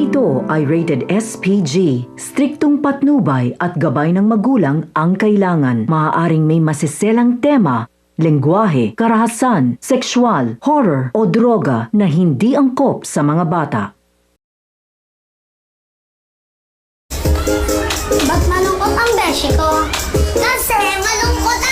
Ito ay rated SPG. Striktong patnubay at gabay ng magulang ang kailangan. Maaaring may masiselang tema, lengguwahe, karahasan, sexual, horror o droga na hindi angkop sa mga bata. Ba't malungkot ang beshi ko? Kasi malungkot ang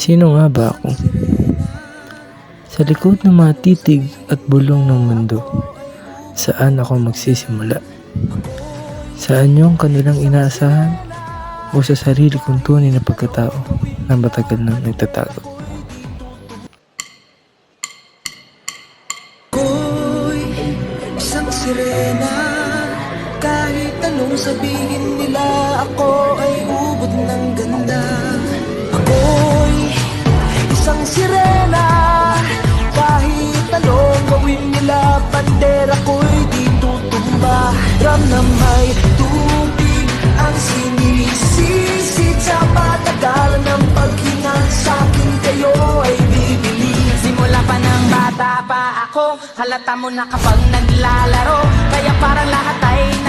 Sino nga ba ako? Sa likod ng mga titig at bulong ng mundo, saan ako magsisimula? Saan yung kanilang inaasahan? O sa sarili kong tunay na pagkatao na matagal nang nagtatago? Ako'y isang sirena Kahit anong sabihin nila Ako ay ubod ng ako Halata mo na kapag naglalaro Kaya parang lahat ay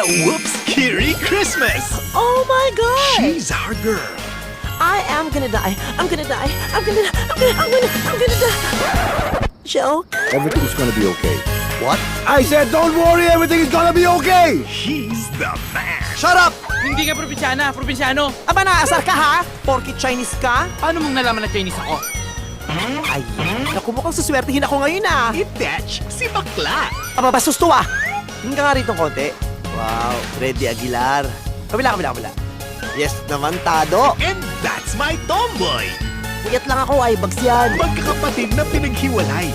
a whoops kitty Christmas! Oh my god! She's our girl. I am gonna die. I'm gonna die. I'm gonna I'm gonna I'm gonna I'm gonna die. Joe, Everything's gonna be okay. What? I said, don't worry, everything is gonna be okay! He's the man. Shut up! Hindi ka probinsyana, probinsyano. aba naasar ka ha? Porky Chinese ka? Paano mong nalaman na Chinese ako? Ay, naku mukhang suswertihin ako ngayon ah. Itech, si Bakla. Aba, bastos to ah. Hindi ka nga rito konti. Wow, Freddy Aguilar. Kabila, kabila, kabila. Yes naman, Tado. And that's my tomboy. Puyat lang ako, ay bags yan. Magkakapatid na pinaghiwalay.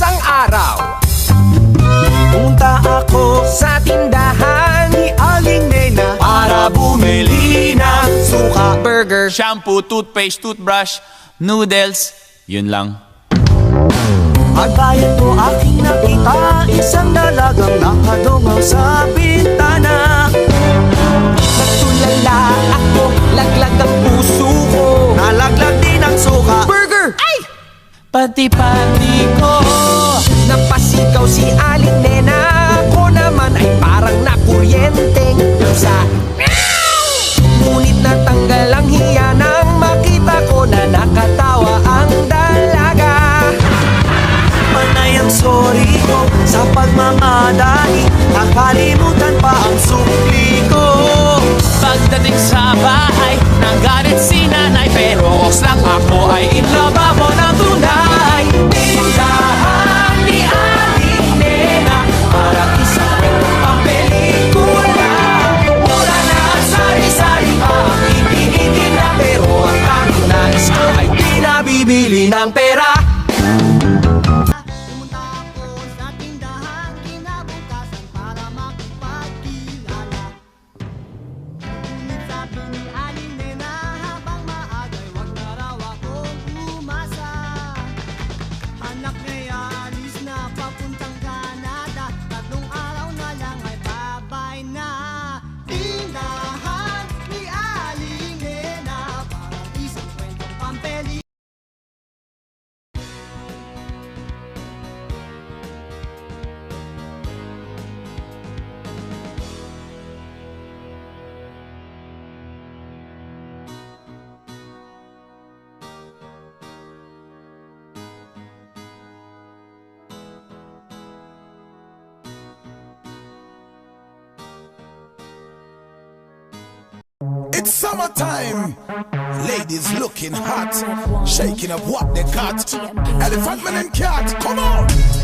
Isang araw. Pumunta ako sa tindahan ni Aling Nena para bumili ng suka, burger. shampoo, toothpaste, toothbrush, noodles, yun lang. Pagbayad ko aking nakita Isang dalagang nakadungaw sa bintana Pati-pati ko. Napasigaw si Aling Nena. Ako naman ay parang nakuryenteng pusa Ngunit natanggal ang hiya nang makita ko na nakatawa ang dalaga. Panay ang sorry ko sa pagmamadali Nakalimutan pa ang supli ko. Pagdating sa bahay, nagalit si nanay Pero oks lang ako ay in love ako ng tunay bumibili ng pera. Pumunta ako sa tindahan kinabukasan para makipagkilala. Ngunit sabi ni Aling Nena habang maagay wag na raw akong umasa. Anak Summertime. Ladies looking hot. Shaking up what they got. Elephant man and cat. Come on.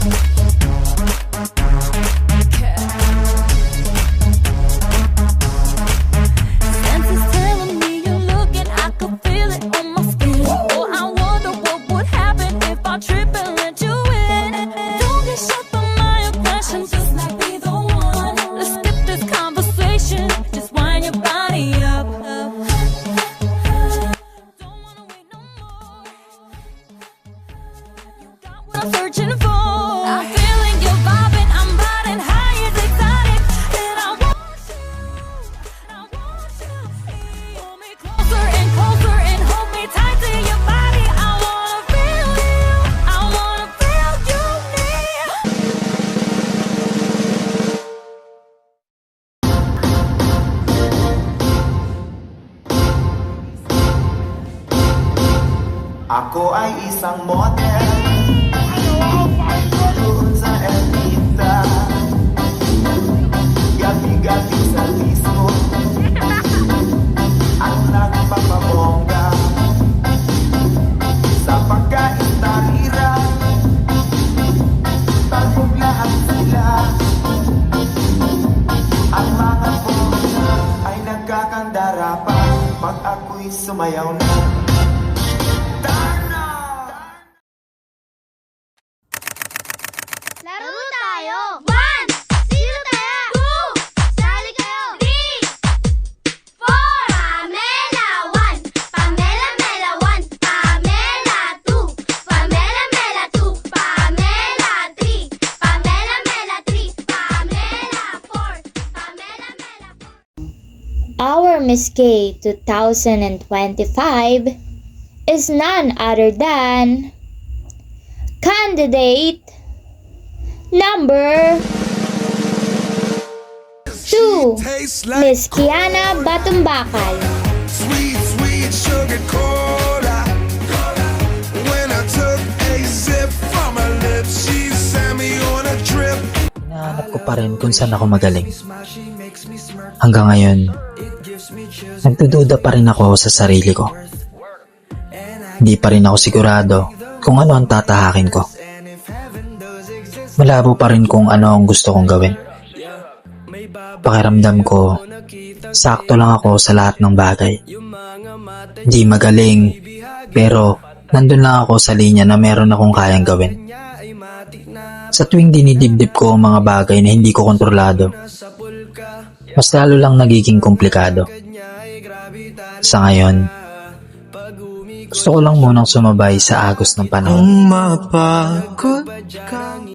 Ako ay isang model pa Pag ako'y sumayaw na Our Miss K 2025 is none other than candidate number 2 Tastes like Miss Kiana Batumbakal sweet, sweet sugar cola. When I took a sip from her lips, she sent me on a trip. Hinahanap ko pa rin kung saan ako magaling. Hanggang ngayon, nagdududa pa rin ako sa sarili ko. Hindi pa rin ako sigurado kung ano ang tatahakin ko. Malabo pa rin kung ano ang gusto kong gawin. Pakiramdam ko, sakto lang ako sa lahat ng bagay. Hindi magaling, pero nandun lang ako sa linya na meron akong kayang gawin. Sa tuwing dinidibdib ko ang mga bagay na hindi ko kontrolado, mas lalo lang nagiging komplikado. Sa ngayon, gusto ko lang munang sumabay sa agos ng panahon. ka